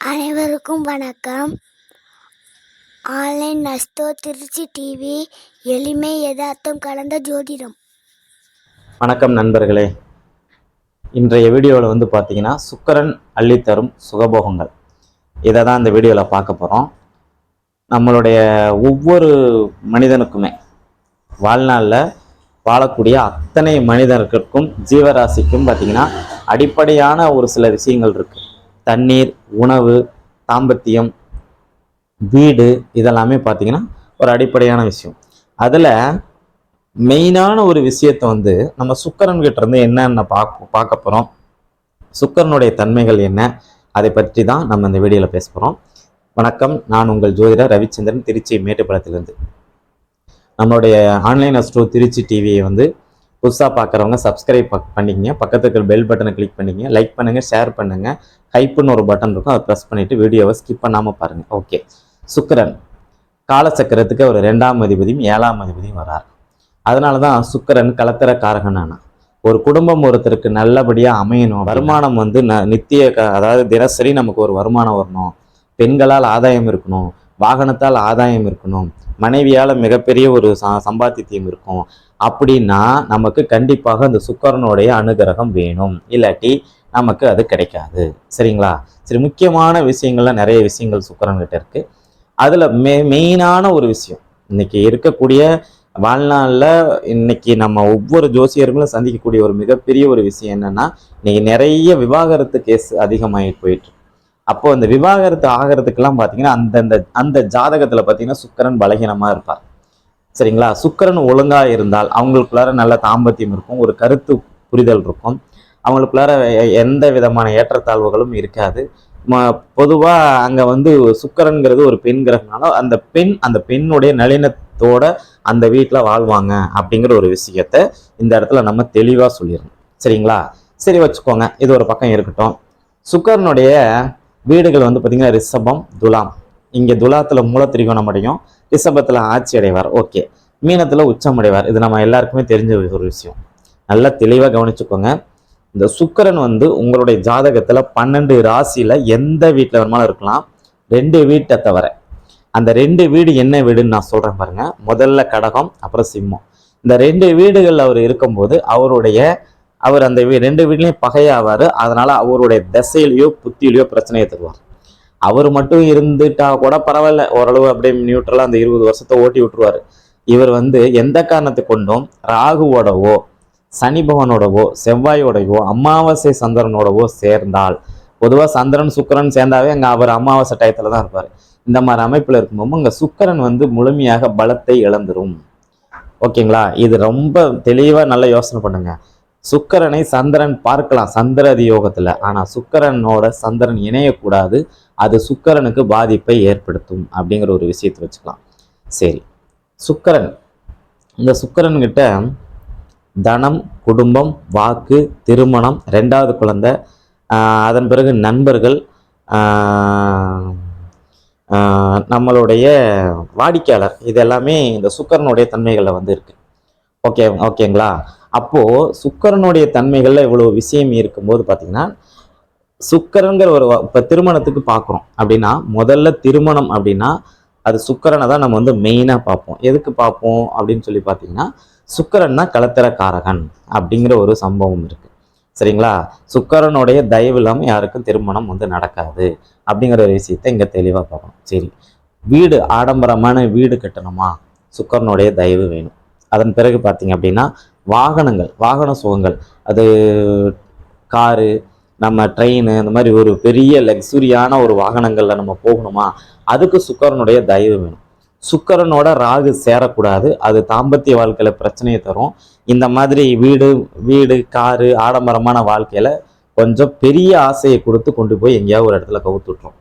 அனைவருக்கும் வணக்கம். Online நஸ்தோ Trichy TV எளிமை யதார்த்தம் கலந்த ஜோதிடம். வணக்கம் நண்பர்களே. இன்றைய வீடியோவில் வந்து பார்த்தீங்கன்னா சுக்கரன் அள்ளித்தரும் சுகபோகங்கள். இதை தான் இந்த வீடியோவில் பார்க்க போகிறோம் நம்மளுடைய ஒவ்வொரு மனிதனுக்குமே வாழ்நாளில் வாழக்கூடிய அத்தனை மனிதர்களுக்கும் ஜீவராசிக்கும் பார்த்தீங்கன்னா அடிப்படையான ஒரு சில விஷயங்கள் இருக்குது தண்ணீர் உணவு தாம்பத்தியம் வீடு இதெல்லாமே பார்த்தீங்கன்னா ஒரு அடிப்படையான விஷயம். அதில் மெயினான ஒரு விஷயத்தை வந்து நம்ம சுக்கரன் இருந்து என்னென்ன பார்க்க பார்க்க போகிறோம் சுக்கரனுடைய தன்மைகள் என்ன அதை பற்றி தான் நம்ம இந்த வீடியோவில் பேச போகிறோம் வணக்கம் நான் உங்கள் ஜோதிடர் ரவிச்சந்திரன் திருச்சி மேட்டுப்பாளத்திலிருந்து நம்மளுடைய ஆன்லைன் அஸ்ட்ரோ திருச்சி டிவியை வந்து புதுசாக பார்க்குறவங்க சப்ஸ்கிரைப் பண்ணிக்கங்க. பக்கத்துக்கு இருக்கிற பெல் பட்டனை கிளிக் பண்ணிக்கங்க. லைக் பண்ணுங்கள் ஷேர் பண்ணுங்கள் ஹைப்புன்னு ஒரு பட்டன் இருக்கும் அதை ப்ரெஸ் பண்ணிவிட்டு வீடியோவை ஸ்கிப் பண்ணாமல் பாருங்கள் ஓகே சுக்கரன். காலச்சக்கரத்துக்கு அவர் ரெண்டாம் அதிபதியும் ஏழாம் அதிபதியும் வரார் அதனால தான் சுக்கரன் கலத்திர காரகன் ஆனா ஒரு குடும்பம் ஒருத்தருக்கு நல்லபடியாக அமையணும். வருமானம் வந்து ந நித்திய அதாவது தினசரி நமக்கு ஒரு வருமானம் வரணும். பெண்களால் ஆதாயம் இருக்கணும். வாகனத்தால் ஆதாயம் இருக்கணும். மனைவியால் மிகப்பெரிய ஒரு ச சம்பாத்தியம் இருக்கும். அப்படின்னா நமக்கு கண்டிப்பாக அந்த சுக்கரனுடைய அனுகிரகம் வேணும். இல்லாட்டி நமக்கு அது கிடைக்காது. சரிங்களா? சரி முக்கியமான விஷயங்கள்லாம் நிறைய விஷயங்கள் சுக்கரன் கிட்ட இருக்கு. அதில் மெ மெயினான ஒரு விஷயம். இன்னைக்கு இருக்கக்கூடிய வாழ்நாளில் இன்னைக்கு நம்ம ஒவ்வொரு ஜோசியர்களும் சந்திக்கக்கூடிய ஒரு மிகப்பெரிய ஒரு விஷயம் என்னன்னா இன்னைக்கு நிறைய விவாகரத்து கேஸ் அதிகமாகி போயிட்டு அப்போ அந்த விவாகரத்து ஆகிறதுக்கெல்லாம் பார்த்தீங்கன்னா அந்தந்த அந்த ஜாதகத்தில் பார்த்தீங்கன்னா சுக்கரன் பலகீனமாக இருப்பார். சரிங்களா? சுக்கரன் ஒழுங்காக இருந்தால் அவங்களுக்குள்ளார நல்ல தாம்பத்தியம் இருக்கும் ஒரு கருத்து புரிதல் இருக்கும். அவங்களுக்குள்ளார எந்த விதமான ஏற்றத்தாழ்வுகளும் இருக்காது. பொதுவாக அங்கே வந்து சுக்கரன்கிறது ஒரு பெண் கிரகனால அந்த பெண் அந்த பெண்ணுடைய நளினத்தோட அந்த வீட்டில் வாழ்வாங்க அப்படிங்கிற ஒரு விஷயத்த இந்த இடத்துல நம்ம தெளிவாக சொல்லிடணும். சரிங்களா? சரி வச்சுக்கோங்க. இது ஒரு பக்கம் இருக்கட்டும். சுக்கரனுடைய வீடுகள் வந்து பார்த்தீங்கன்னா ரிஷபம் துலாம். இங்கே துலாத்தில் மூலத்திரிகோணம் அடையும். ரிஷபத்தில் ஆட்சி அடைவார் ஓகே. மீனத்தில் உச்சம் அடைவார் இது நம்ம எல்லாருக்குமே தெரிஞ்ச ஒரு விஷயம். நல்லா தெளிவாக கவனிச்சுக்கோங்க. இந்த சுக்கிரன் வந்து உங்களுடைய ஜாதகத்தில் பன்னெண்டு ராசியில் எந்த வீட்டில் வேணுமாலும் இருக்கலாம். ரெண்டு வீட்டை தவிர. அந்த ரெண்டு வீடு என்ன வீடுன்னு நான் சொல்கிறேன் பாருங்கள் முதல்ல கடகம் அப்புறம் சிம்மம். இந்த ரெண்டு வீடுகளில் அவர் இருக்கும்போது அவருடைய அவர் அந்த வீ- ரெண்டு வீட்லையும் பகையாவார். அதனால் அவருடைய திசையிலையோ புத்தியிலையோ பிரச்சனையை தருவார். அவர் மட்டும் இருந்துட்டா கூட பரவாயில்ல. ஓரளவு அப்படியே நியூட்ரலாக அந்த இருபது வருஷத்தை ஓட்டி விட்டுருவாரு. இவர் வந்து எந்த காரணத்தை கொண்டும் ராகுவோடவோ சனி பகவானோடவோ செவ்வாயோடவோ அமாவாசை சந்திரனோடவோ சேர்ந்தால் பொதுவாக சந்திரன் சுக்கரன் சேர்ந்தாவே அங்கே அவர் அமாவாசை டயத்தில் தான் இருப்பார். இந்த மாதிரி அமைப்பில் இருக்கும்போது அங்கே சுக்கரன் வந்து முழுமையாக பலத்தை இழந்துரும். ஓகேங்களா? இது ரொம்ப தெளிவாக நல்ல யோசனை பண்ணுங்கள் சுக்கரனை சந்திரன் பார்க்கலாம் சந்திரதி யோகத்தில். ஆனால் சுக்கரனோட சந்திரன் இணையக்கூடாது. அது சுக்கரனுக்கு பாதிப்பை ஏற்படுத்தும் அப்படிங்கிற ஒரு விஷயத்தை வச்சுக்கலாம். சரி. சுக்கரன். இந்த சுக்கரன்கிட்ட தனம் குடும்பம் வாக்கு திருமணம் ரெண்டாவது குழந்தை அதன் பிறகு நண்பர்கள் நம்மளுடைய வாடிக்கையாளர். இது எல்லாமே இந்த சுக்கரனுடைய தன்மைகளில் வந்து இருக்கு. ஓகே ஓகேங்களா? அப்போது சுக்கரனுடைய தன்மைகளில் இவ்வளோ விஷயம் இருக்கும்போது பார்த்தீங்கன்னா சுக்கரங்கிற ஒரு இப்போ திருமணத்துக்கு பார்க்குறோம் அப்படின்னா முதல்ல திருமணம் அப்படின்னா அது சுக்கரனை தான் நம்ம வந்து மெயினாக பார்ப்போம். எதுக்கு பார்ப்போம் அப்படின்னு சொல்லி பார்த்தீங்கன்னா சுக்கரன்னா தான் கலத்திரக்காரகன் அப்படிங்கிற ஒரு சம்பவம் இருக்குது சரிங்களா? சுக்கரனுடைய தயவு இல்லாமல் யாருக்கும் திருமணம் வந்து நடக்காது அப்படிங்கிற ஒரு விஷயத்தை இங்கே தெளிவாக பார்க்கணும். சரி. வீடு ஆடம்பரமான வீடு கட்டணுமா? சுக்கரனுடைய தயவு வேணும். அதன் பிறகு பார்த்தீங்க அப்படின்னா வாகனங்கள் வாகன சுகங்கள். அது காரு நம்ம ட்ரெயின் இந்த மாதிரி ஒரு பெரிய லக்ஸுரியான ஒரு வாகனங்களில் நம்ம போகணுமா? அதுக்கு சுக்கரனுடைய தயவு வேணும். சுக்கரனோட ராகு சேரக்கூடாது. அது தாம்பத்திய வாழ்க்கையில் பிரச்சனையை தரும். இந்த மாதிரி வீடு வீடு காரு ஆடம்பரமான வாழ்க்கையில் கொஞ்சம் பெரிய ஆசையை கொடுத்து கொண்டு போய் எங்கேயாவது ஒரு இடத்துல கவுத்து விட்டுரும்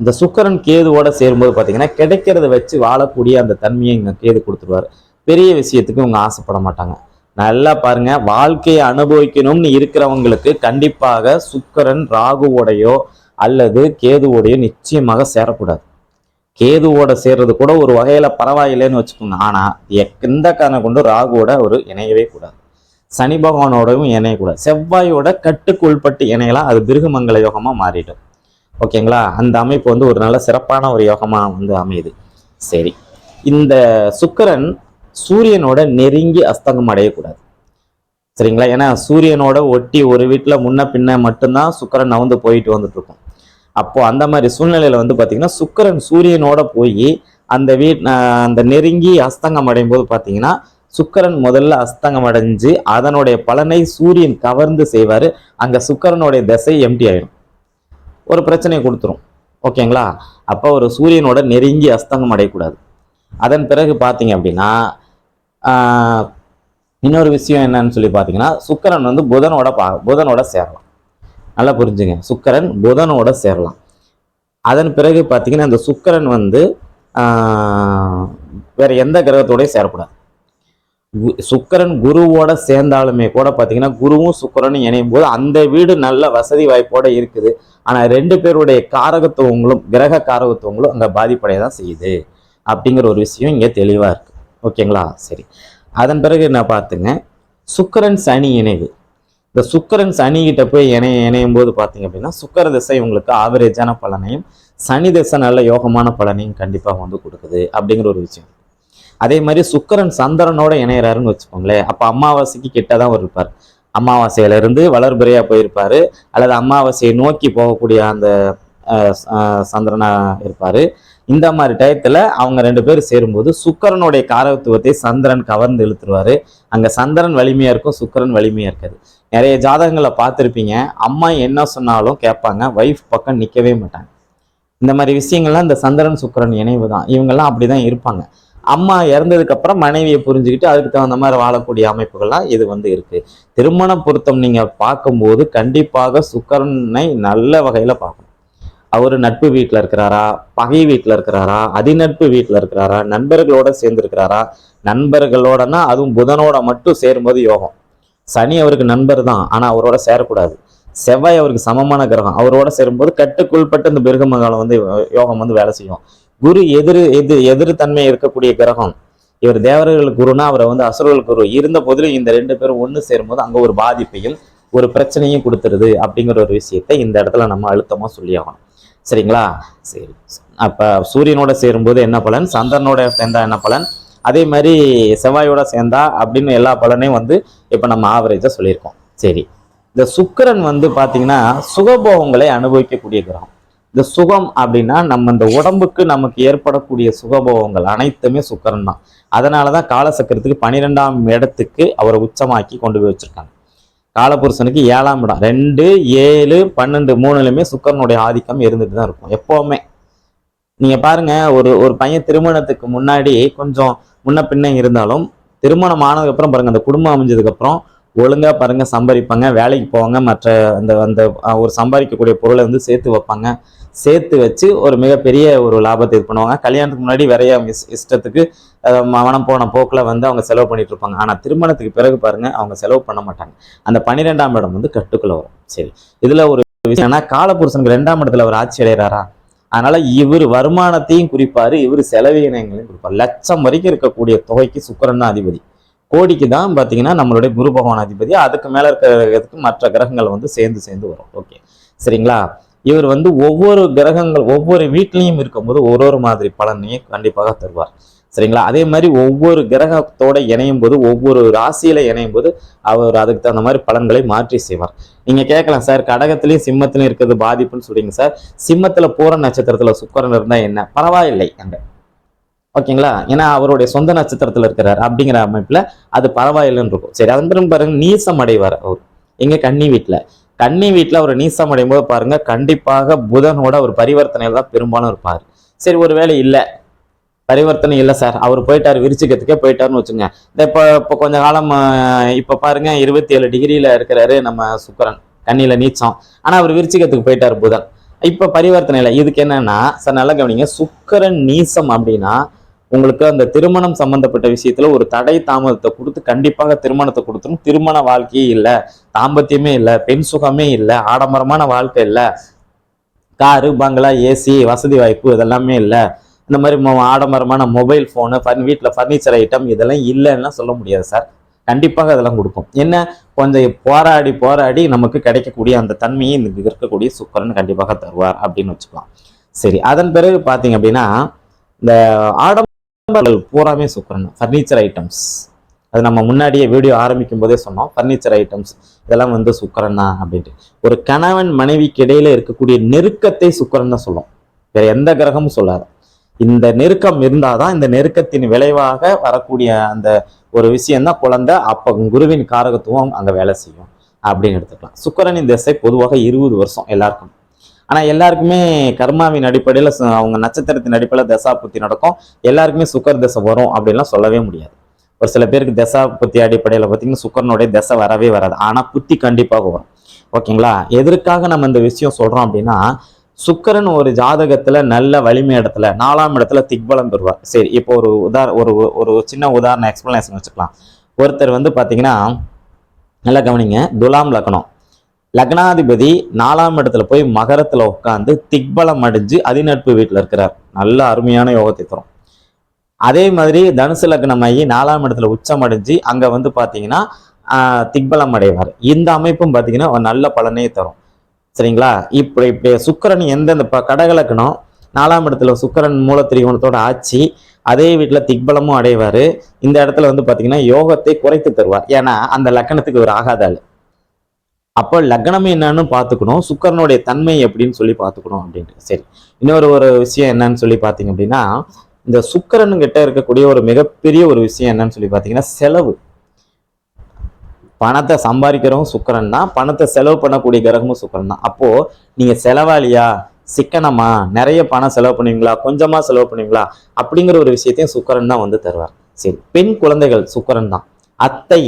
இந்த சுக்கரன் கேதுவோட சேரும்போது பார்த்தீங்கன்னா கிடைக்கிறத வச்சு வாழக்கூடிய அந்த தன்மையை இங்கே கேது கொடுத்துருவாரு. பெரிய விஷயத்துக்கு இவங்க ஆசைப்பட மாட்டாங்க. நல்லா பாருங்க வாழ்க்கையை அனுபவிக்கணும்னு இருக்கிறவங்களுக்கு கண்டிப்பாக சுக்கரன் ராகுவோடையோ அல்லது கேதுவோடையோ நிச்சயமாக சேரக்கூடாது. கேதுவோட சேர்றது கூட ஒரு வகையில பரவாயில்லைன்னு வச்சுக்கோங்க. ஆனா எந்த காரணம் கொண்டு ராகுவோட ஒரு இணையவே கூடாது. சனி பகவானோடவும் இணையக்கூடாது. செவ்வாயோட கட்டுக்குள்பட்டு இணையலாம். அது பிருகுமங்கல யோகமா மாறிடும். ஓகேங்களா? அந்த அமைப்பு வந்து ஒரு நல்ல சிறப்பான ஒரு யோகமா வந்து அமையுது. சரி. இந்த சுக்கரன் சூரியனோட நெருங்கி அஸ்தங்கம் அடையக்கூடாது. சரிங்களா? ஏன்னா சூரியனோட ஒட்டி ஒரு வீட்டில் முன்ன பின்ன மட்டும்தான் சுக்கிரன் நவுந்து போயிட்டு வந்துட்டு இருக்கும் அப்போ அந்த மாதிரி சூழ்நிலையில வந்து பார்த்திங்கன்னா சுக்கிரன் சூரியனோட போய் அந்த வீட் அந்த நெருங்கி அஸ்தங்கம் அடையும் போது பார்த்தீங்கன்னா சுக்கரன் முதல்ல அஸ்தங்கம் அடைஞ்சு அதனுடைய பலனை சூரியன் கவர்ந்து செய்வார். அங்கே சுக்கரனுடைய திசை எம்டி ஆயிடும். ஒரு பிரச்சனையை கொடுத்துரும். ஓகேங்களா? அப்போ ஒரு சூரியனோட நெருங்கி அஸ்தங்கம் அடையக்கூடாது. அதன் பிறகு பார்த்தீங்க அப்படின்னா இன்னொரு விஷயம் என்னன்னு சொல்லி பார்த்தீங்கன்னா சுக்கரன் வந்து புதனோட பா புதனோட சேரலாம். நல்லா புரிஞ்சுங்க. சுக்கரன் புதனோட சேரலாம். அதன் பிறகு பார்த்தீங்கன்னா அந்த சுக்கரன் வந்து வேற எந்த கிரகத்தோடயும் சேரக்கூடாது. சுக்கரன் குருவோட சேர்ந்தாலுமே கூட பார்த்தீங்கன்னா குருவும் சுக்கரனும் இணையும் போது அந்த வீடு நல்ல வசதி வாய்ப்போட இருக்குது. ஆனால் ரெண்டு பேருடைய காரகத்துவங்களும் கிரக காரகத்துவங்களும் அங்கே பாதிப்படைய தான் செய்யுது. அப்படிங்கிற ஒரு விஷயம் இங்கே தெளிவாக இருக்குது ஓகேங்களா? சரி. அதன் பிறகு என்ன பார்த்துங்க. சுக்கரன் சனி இணைவு. இந்த சுக்கரன் சனி கிட்ட போய் இணைய இணையும் போது பார்த்தீங்க அப்படின்னா சுக்கர திசை உங்களுக்கு ஆவரேஜான பலனையும் சனி திசை நல்ல யோகமான பலனையும் கண்டிப்பாக வந்து கொடுக்குது அப்படிங்கிற ஒரு விஷயம். அதே மாதிரி சுக்கரன் சந்திரனோட இணையறாருன்னு வச்சுக்கோங்களேன். அப்போ அமாவாசைக்கு கிட்ட தான் இருப்பார். அமாவாசையிலிருந்து வளர்பிறையாக போயிருப்பார். அல்லது அமாவாசையை நோக்கி போகக்கூடிய அந்த சந்திரனாக இருப்பார். இந்த மாதிரி டயத்தில் அவங்க ரெண்டு பேரும் சேரும்போது சுக்கரனுடைய காரகத்துவத்தை சந்திரன் கவர்ந்து இழுத்துருவாரு. அங்கே சந்திரன் வலிமையாக இருக்கும் சுக்கரன் வலிமையாக இருக்காது. நிறைய ஜாதகங்களை பார்த்துருப்பீங்க. அம்மா என்ன சொன்னாலும் கேட்பாங்க. ஒய்ஃப் பக்கம் நிற்கவே மாட்டாங்க. இந்த மாதிரி விஷயங்கள்லாம் இந்த சந்திரன் சுக்கரன் இணைவு தான் இவங்கெல்லாம் அப்படிதான் இருப்பாங்க. அம்மா இறந்ததுக்கு அப்புறம் மனைவியை புரிஞ்சுக்கிட்டு அதுக்கு தகுந்த மாதிரி வாழக்கூடிய அமைப்புகள்லாம் இது வந்து இருக்கு. திருமண பொருத்தம் நீங்க பார்க்கும்போது கண்டிப்பாக சுக்கரனை நல்ல வகையில பார்க்கணும். அவர் நட்பு வீட்டில் இருக்கிறாரா? பகை வீட்டில் இருக்கிறாரா? அதிநட்பு வீட்டில் இருக்கிறாரா? நண்பர்களோட சேர்ந்துருக்கிறாரா? நண்பர்களோடனா அதுவும் புதனோட மட்டும் சேரும்போது யோகம். சனி அவருக்கு நண்பர் தான் ஆனால் அவரோட சேரக்கூடாது. செவ்வாய் அவருக்கு சமமான கிரகம் அவரோட சேரும்போது கட்டுக்குள்பட்டு இந்த பிருகமகாலம் வந்து யோகம் வந்து வேலை செய்யும். குரு எதிர் எது எதிர் தன்மை இருக்கக்கூடிய கிரகம். இவர் தேவர்கள் குருனா அவரை வந்து அசுரர்கள் குரு. இருந்த போதிலும் இந்த ரெண்டு பேரும் ஒன்று சேரும்போது அங்கே ஒரு பாதிப்பையும் ஒரு பிரச்சனையும் கொடுத்துருது அப்படிங்கிற ஒரு விஷயத்தை இந்த இடத்துல நம்ம அழுத்தமாக சொல்லி ஆகணும் சரிங்களா? சரி. அப்போ சூரியனோட சேரும்போது என்ன பலன்? சந்திரனோட சேர்ந்தா என்ன பலன்? அதே மாதிரி செவ்வாயோட சேர்ந்தா அப்படின்னு எல்லா பலனையும் வந்து இப்போ நம்ம ஆவரேஜாக சொல்லியிருக்கோம். சரி. இந்த சுக்கிரன் வந்து பார்த்தீங்கன்னா சுகபோகங்களை அனுபவிக்கக்கூடிய கிரகம். இந்த சுகம் அப்படின்னா நம்ம இந்த உடம்புக்கு நமக்கு ஏற்படக்கூடிய சுகபோகங்கள் அனைத்துமே சுக்கரன் தான். அதனாலதான் காலசக்கரத்துக்கு பன்னிரெண்டாம் இடத்துக்கு அவரை உச்சமாக்கி கொண்டு போய் வச்சிருக்காங்க. காலபுருஷனுக்கு ஏழாம் இடம். ரெண்டு ஏழு பன்னெண்டு மூணுலையுமே சுக்கரனுடைய ஆதிக்கம் இருந்துட்டு தான் இருக்கும் எப்பவுமே. நீங்க பாருங்க ஒரு ஒரு பையன் திருமணத்துக்கு முன்னாடி கொஞ்சம் முன்ன பின்ன இருந்தாலும் திருமணம் ஆனதுக்கப்புறம் பாருங்க அந்த குடும்பம் அமைஞ்சதுக்கு ஒழுங்காக ஒழுங்கா பாருங்க சம்பாதிப்பாங்க. வேலைக்கு போவாங்க மற்ற அந்த அந்த ஒரு சம்பாதிக்கக்கூடிய பொருளை வந்து சேர்த்து வைப்பாங்க. சேர்த்து வச்சு ஒரு மிகப்பெரிய ஒரு லாபத்தை இது பண்ணுவாங்க. கல்யாணத்துக்கு முன்னாடி நிறைய இஸ்- இஷ்டத்துக்கு மனம் போன போக்கில் வந்து அவங்க செலவு பண்ணிட்டு இருப்பாங்க. ஆனால் திருமணத்துக்கு பிறகு பாருங்கள் அவங்க செலவு பண்ண மாட்டாங்க. அந்த பன்னிரெண்டாம் இடம் வந்து கட்டுக்குள்ளே வரும். சரி. இதில் ஒரு விஷயம் என்னன்னா காலபுருஷனுக்கு ரெண்டாம் இடத்துல அவர் ஆட்சி அடைகிறாரா? அதனால இவர் வருமானத்தையும் குறிப்பார் இவர் செலவினங்களையும் குறிப்பார். லட்சம் வரைக்கும் இருக்கக்கூடிய தொகைக்கு சுக்கரன் தான் அதிபதி. கோடிக்கு தான் பார்த்தீங்கன்னா நம்மளுடைய குரு பகவான் அதிபதி. அதுக்கு மேலே இருக்கிறதுக்கு மற்ற கிரகங்கள் வந்து சேர்ந்து சேர்ந்து வரும். ஓகே சரிங்களா? இவர் வந்து ஒவ்வொரு கிரகங்கள் ஒவ்வொரு வீட்லேயும் இருக்கும்போது ஒரு ஒரு மாதிரி பலனையும் கண்டிப்பாக தருவார். சரிங்களா? அதே மாதிரி ஒவ்வொரு கிரகத்தோட இணையும் போது ஒவ்வொரு ராசியில இணையும் போது அவர் அதுக்கு தகுந்த மாதிரி பலன்களை மாற்றி செய்வார். நீங்க கேட்கலாம் சார் கடகத்திலையும் சிம்மத்திலையும் இருக்கிறது பாதிப்புன்னு சொல்றீங்க சார். சிம்மத்துல பூர நட்சத்திரத்துல சுக்கரன் இருந்தா என்ன? பரவாயில்லை அங்கே. ஓகேங்களா? ஏன்னா அவருடைய சொந்த நட்சத்திரத்தில் இருக்கிறார். அப்படிங்கிற அமைப்பில் அது பரவாயில்லைன்னு இருக்கும். சரி அதன் பிறகு பாருங்க நீசம் அடைவார் அவர். எங்கள் கன்னி வீட்டில் கன்னி வீட்டில் அவர் நீசம் அடையும் போது பாருங்க கண்டிப்பாக புதனோட ஒரு பரிவர்த்தனையில் தான் பெரும்பாலும் இருப்பார். சரி ஒருவேளை இல்லை. பரிவர்த்தனை இல்லை சார். அவர் போயிட்டார் விரிச்சிக்கிறதுக்கே போயிட்டாருன்னு வச்சுங்க. இந்த இப்போ இப்போ கொஞ்ச காலம் இப்போ பாருங்க இருபத்தி ஏழு டிகிரியில் இருக்கிறாரு நம்ம சுக்கரன். கண்ணியில் நீச்சம். ஆனால் அவர் விரிச்சிக்கிறதுக்கு போயிட்டார் புதன். இப்போ பரிவர்த்தனை இல்லை. இதுக்கு என்னன்னா சார் நல்லா கவனிங்க. சுக்கரன் நீசம் அப்படின்னா உங்களுக்கு அந்த திருமணம் சம்பந்தப்பட்ட விஷயத்துல ஒரு தடை தாமதத்தை கொடுத்து கண்டிப்பாக திருமணத்தை கொடுத்துரும். திருமண வாழ்க்கையே இல்லை தாம்பத்தியமே இல்லை பெண் சுகமே இல்லை ஆடம்பரமான வாழ்க்கை இல்லை. காரு பங்களா ஏசி வசதி வாய்ப்பு இதெல்லாமே இல்லை. இந்த மாதிரி மொ- ஆடம்பரமான மொபைல் ஃபோனு ஃபர்ன் வீட்டில் ஃபர்னிச்சர் ஐட்டம் இதெல்லாம் இல்லைன்னா சொல்ல முடியாது சார். கண்டிப்பாக அதெல்லாம் கொடுக்கும். என்ன? கொஞ்சம் போராடி போராடி நமக்கு கிடைக்கக்கூடிய அந்த தன்மையை இந்த இருக்கக்கூடிய சுக்கரன் கண்டிப்பாக தருவார் அப்படின்னு வச்சுக்கலாம். சரி அதன் பிறகு பார்த்தீங்க அப்படின்னா இந்த ஆடம் பூராமே சுக்கரன் ஃபர்னிச்சர் ஐட்டம்ஸ் அது நம்ம முன்னாடியே வீடியோ ஆரம்பிக்கும் போதே சொன்னோம். ஃபர்னிச்சர் ஐட்டம்ஸ் இதெல்லாம் வந்து சுக்கரன் தான் அப்படின்ட்டு. ஒரு கணவன் மனைவிக்கு இடையில இருக்கக்கூடிய நெருக்கத்தை சுக்கரன் தான் சொல்லும். வேற எந்த கிரகமும் சொல்லாது. இந்த நெருக்கம் இருந்தாதான் இந்த நெருக்கத்தின் விளைவாக வரக்கூடிய அந்த ஒரு விஷயம் தான் குழந்தை அப்போ குருவின் காரகத்துவம் அங்கே வேலை செய்யும். அப்படின்னு எடுத்துக்கலாம். சுக்கிரனின் திசை பொதுவாக இருபது வருஷம் எல்லாருக்கும். ஆனால் எல்லாருக்குமே கர்மாவின் அடிப்படையில் அவங்க நட்சத்திரத்தின் அடிப்படையில் தசா புத்தி நடக்கும். எல்லாருக்குமே சுக்கர் தசை வரும் அப்படின்லாம் சொல்லவே முடியாது. ஒரு சில பேருக்கு தசா புத்தி அடிப்படையில் பார்த்தீங்கன்னா சுக்கரனுடைய தசை வரவே வராது. ஆனால் புத்தி கண்டிப்பாக வரும். ஓகேங்களா? எதற்காக நம்ம இந்த விஷயம் சொல்கிறோம் அப்படின்னா சுக்கரன் ஒரு ஜாதகத்துல நல்ல வலிமை இடத்துல நாலாம் இடத்துல திக்பலம் பெறுவார். சரி இப்போ ஒரு உதார ஒரு ஒரு சின்ன உதாரண எக்ஸ்பிளனேஷன் வச்சுக்கலாம். ஒருத்தர் வந்து பாத்தீங்கன்னா நல்லா கவனிங்க. துலாம் லக்கணம். லக்னாதிபதி நாலாம் இடத்துல போய் மகரத்தில் உட்காந்து திக்பலம் அடைஞ்சு அதிநட்பு வீட்டில் இருக்கிறார். நல்ல அருமையான யோகத்தை தரும். அதே மாதிரி தனுசு லக்னமாகி நாலாம் இடத்துல உச்சம் அடைஞ்சு அங்கே வந்து பார்த்தீங்கன்னா திக்பலம் அடைவார். இந்த அமைப்பும் பார்த்தீங்கன்னா ஒரு நல்ல பலனே தரும். சரிங்களா? இப்படி இப்படி சுக்கிரன் எந்தெந்த இப்போ கடகலக்கணம் நாலாம் இடத்துல மூல மூலத்திரிகோணத்தோட ஆட்சி அதே வீட்டில் திக்பலமும் அடைவார். இந்த இடத்துல வந்து பார்த்தீங்கன்னா யோகத்தை குறைத்து தருவார். ஏன்னா அந்த லக்கணத்துக்கு ஒரு ஆகாத அப்போ லக்னம் என்னன்னு பார்த்துக்கணும் சுக்கரனுடைய தன்மை எப்படின்னு சொல்லி பார்த்துக்கணும் அப்படின்ட்டு. சரி இன்னொரு ஒரு விஷயம் என்னன்னு சொல்லி பார்த்தீங்க அப்படின்னா இந்த சுக்கிரன் கிட்ட இருக்கக்கூடிய ஒரு மிகப்பெரிய ஒரு விஷயம் என்னன்னு சொல்லி பார்த்தீங்கன்னா செலவு. பணத்தை சம்பாதிக்கிறவங்க சுக்கரன் தான் பணத்தை செலவு பண்ணக்கூடிய கிரகமும் சுக்கரன் தான். அப்போ நீங்க செலவாளியா? சிக்கனமா? நிறைய பணம் செலவு பண்ணுவீங்களா? கொஞ்சமா செலவு பண்ணுவீங்களா? அப்படிங்கிற ஒரு விஷயத்தையும் சுக்கரன் தான் வந்து தருவார். சரி பெண் குழந்தைகள் சுக்கரன் தான். அத்தை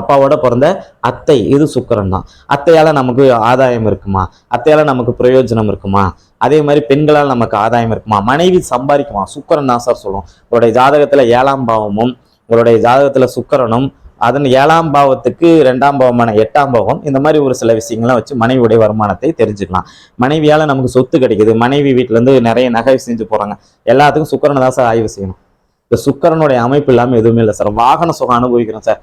அப்பாவோட பிறந்த அத்தை இது சுக்கரன் தான். அத்தையால நமக்கு ஆதாயம் இருக்குமா? அத்தையால நமக்கு பிரயோஜனம் இருக்குமா? அதே மாதிரி பெண்களால் நமக்கு ஆதாயம் இருக்குமா? மனைவி சம்பாதிக்குமா? சுக்கரன் தான் சார் சொல்லுவோம். உங்களுடைய ஜாதகத்துல ஏழாம் பாவமும் உங்களுடைய ஜாதகத்துல சுக்கரனும் அதன் ஏழாம் பாவத்துக்கு ரெண்டாம் பாவமான எட்டாம் பாவம் இந்த மாதிரி ஒரு சில விஷயங்கள்லாம் வச்சு மனைவியுடைய வருமானத்தை தெரிஞ்சுக்கலாம். மனைவியால நமக்கு சொத்து கிடைக்குது. மனைவி வீட்டிலேருந்து நிறைய நகை செஞ்சு போறாங்க. எல்லாத்துக்கும் சுக்கரனை தான் சார் ஆய்வு செய்யணும். இந்த சுக்கரனுடைய அமைப்பு இல்லாமல் எதுவுமே இல்லை சார் வாகன சுகம் அனுபவிக்கிறோம் சார்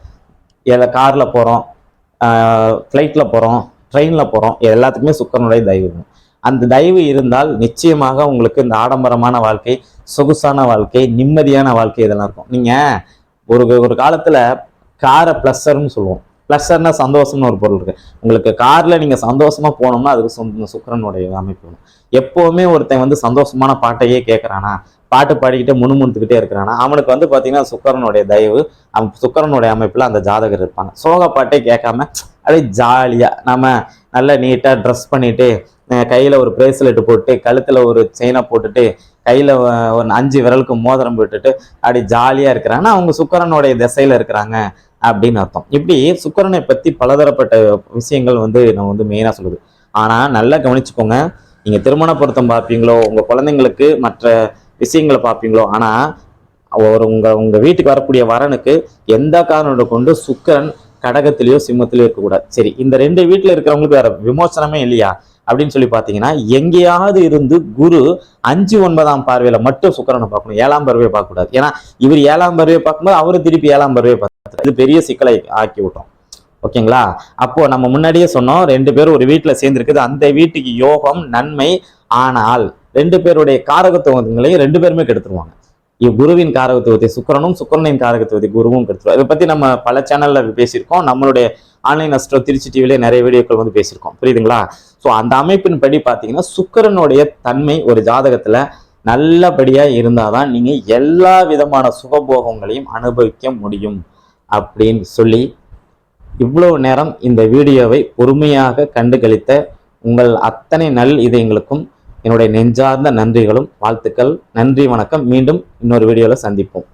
இல்லை காரில் போகிறோம் ஃப்ளைட்டில் போகிறோம் ட்ரெயினில் போகிறோம் இது எல்லாத்துக்குமே சுக்கரனுடைய தயவு அந்த தயவு இருந்தால் நிச்சயமாக உங்களுக்கு இந்த ஆடம்பரமான வாழ்க்கை சொகுசான வாழ்க்கை நிம்மதியான வாழ்க்கை இதெல்லாம் இருக்கும். நீங்கள் ஒரு ஒரு காலத்தில் காரை ப்ளஸ்ஸர்னு சொல்லுவோம். ப்ளஸ்ஸர்னா சந்தோஷம்னு ஒரு பொருள் இருக்குது உங்களுக்கு காரில் நீங்கள் சந்தோஷமாக போனோம்னா அதுக்கு சொந்த சுக்கிரனுடைய அமைப்பு வேணும். ஒருத்தன் வந்து சந்தோஷமான பாட்டையே கேட்கறானா பாட்டு பாடிக்கிட்டே முணுமுணுத்துக்கிட்டே இருக்கிறானா. அவனுக்கு வந்து பார்த்தீங்கன்னா சுக்கரனுடைய தயவு அவன் சுக்கரனுடைய அமைப்பில் அந்த ஜாதகர் இருப்பாங்க. சோக பாட்டே கேட்காம அப்படியே ஜாலியாக நம்ம நல்லா நீட்டாக ட்ரெஸ் பண்ணிட்டு கையில் ஒரு பிரேஸ்லெட் போட்டு கழுத்தில் ஒரு செயினை போட்டுட்டு கையில் ஒரு அஞ்சு விரலுக்கு மோதிரம் போட்டுட்டு அப்படி ஜாலியாக இருக்கிறாங்கன்னா அவங்க சுக்கரனுடைய திசையில் இருக்கிறாங்க அப்படின்னு அர்த்தம். இப்படி சுக்கரனை பற்றி பலதரப்பட்ட விஷயங்கள் வந்து நம்ம வந்து மெயினாக சொல்லுது. ஆனால் நல்லா கவனிச்சுக்கோங்க. நீங்கள் திருமண பொருத்தம் பார்ப்பீங்களோ உங்கள் குழந்தைங்களுக்கு மற்ற விஷயங்களை பார்ப்பீங்களோ? ஆனால் ஒரு உங்கள் உங்கள் வீட்டுக்கு வரக்கூடிய வரனுக்கு எந்த காரணத்தை கொண்டு சுக்கிரன் கடகத்திலேயோ சிம்மத்திலேயோ இருக்கக்கூடாது. சரி இந்த ரெண்டு வீட்டில் இருக்கிறவங்களுக்கு வேற விமோசனமே இல்லையா? அப்படின்னு சொல்லி பார்த்தீங்கன்னா எங்கேயாவது இருந்து குரு அஞ்சு ஒன்பதாம் பார்வையில் மட்டும் சுக்கரனை பார்க்கணும். ஏழாம் பார்வையை பார்க்கக்கூடாது. ஏன்னா இவர் ஏழாம் பார்வையை பார்க்கும்போது அவரு திருப்பி ஏழாம் பார்வையை பார்த்து இது பெரிய சிக்கலை ஆக்கி விட்டோம். ஓகேங்களா? அப்போ நம்ம முன்னாடியே சொன்னோம் ரெண்டு பேரும் ஒரு வீட்டில் சேர்ந்துருக்குது. அந்த வீட்டுக்கு யோகம் நன்மை ஆனால் ரெண்டு பேருடைய காரகத்துவங்களையும் ரெண்டு பேருமே கெடுத்துருவாங்க. குருவின் காரகத்துவத்தை சுக்கரனும் சுக்கரனின் காரகத்துவத்தை குருவும் கெடுத்துருவோம் இதை பத்தி நம்ம பல சேனல்ல பேசியிருக்கோம். நம்மளுடைய ஆன்லைன் அஸ்ட்ரோ திருச்சி டிவிலே நிறைய வீடியோக்கள் வந்து பேசியிருக்கோம். புரியுதுங்களா? ஸோ அந்த அமைப்பின் படி பார்த்தீங்கன்னா சுக்கிரனுடைய தன்மை ஒரு ஜாதகத்துல நல்லபடியா இருந்தாதான் நீங்க எல்லா விதமான சுகபோகங்களையும் அனுபவிக்க முடியும் அப்படின்னு சொல்லி இவ்வளவு நேரம் இந்த வீடியோவை பொறுமையாக கண்டுகளித்த உங்கள் அத்தனை நல் இதயங்களுக்கும் என்னுடைய நெஞ்சார்ந்த நன்றிகளும் வாழ்த்துக்கள். நன்றி வணக்கம். மீண்டும் இன்னொரு வீடியோவில் சந்திப்போம்.